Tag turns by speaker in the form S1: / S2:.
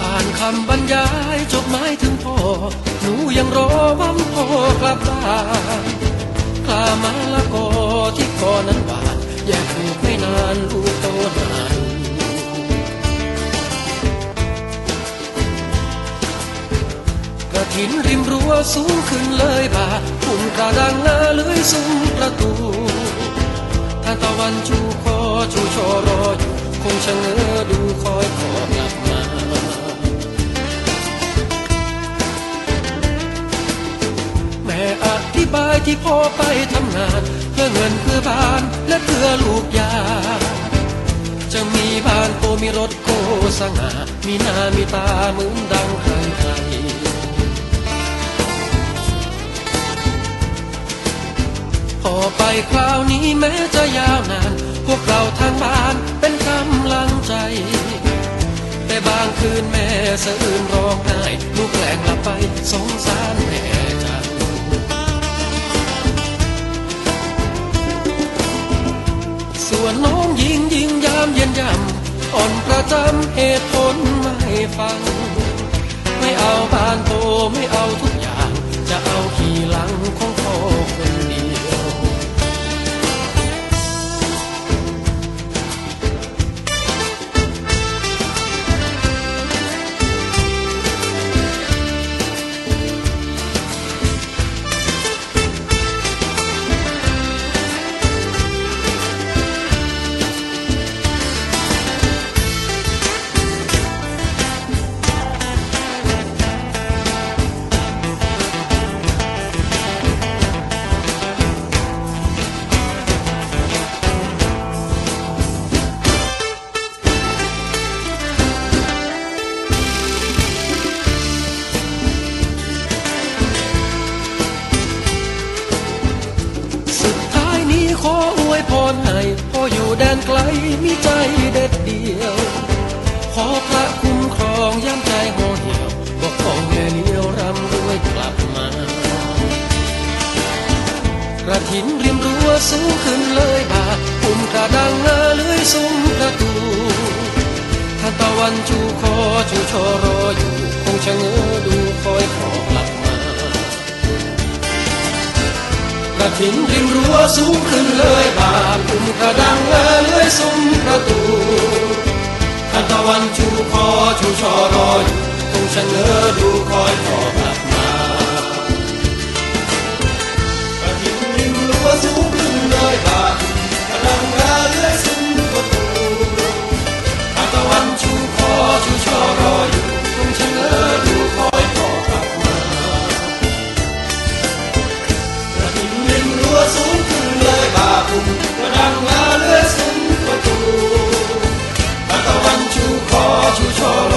S1: อ่านคำบรรยายจดหมายถึงพ่อ หนูยังรอวันพ่อกลับบ้านกลามา ที่คอนั้นบาดแยกถูกไม่นานลูกโตนานกระถินริมรั้วสูงขึ้นเลยบาดปุ่มกระดังหน้าเลื้อยซุ้มประตูทานตะวันชูคอชูชอรออยู่ คงชะเง้อดูคอยขอกลับา ที่พ่อไปทำงาน เพื่อเงินเพื่อบ้านและเพื่อลูกยา จะมีบ้านโตมีรถโกสง่ามีหน้ามีตาเหมือนดังใครใครพอไปคราวนี้แม้จะยาวนาน พวกเราทางบ้านเป็นกำลังใจ แต่บางคืนแม่สะอื้นร้องไห้ลูกแกล้งหลับไปสงสารแม่ วนน้องยิงยิงยามเย็นยำอ่อนประจำเหตุผล ขออวยพรให้พ่ออยู่แดนไกลมีใจเด็ดเดียว ขอพระคุ้มครองย้ำใจห่อเหี่ยวบอกพ่อแม่เลี้ยวรำรวยกลับมากระถินริมรั้วสูงขึ้นเลยบาปุ่มกระดังหน้าเลื้อยซุ้มประตูท่านตะวันชูคอชูชอรออยู่ คงชะเง้อดูคอยขอ ระถิ่นริมรั้วสูงขึ้นเลยบาปปุ่มกระดังเลื่อยซุ้มประตูทันตะวันชูคอ 出错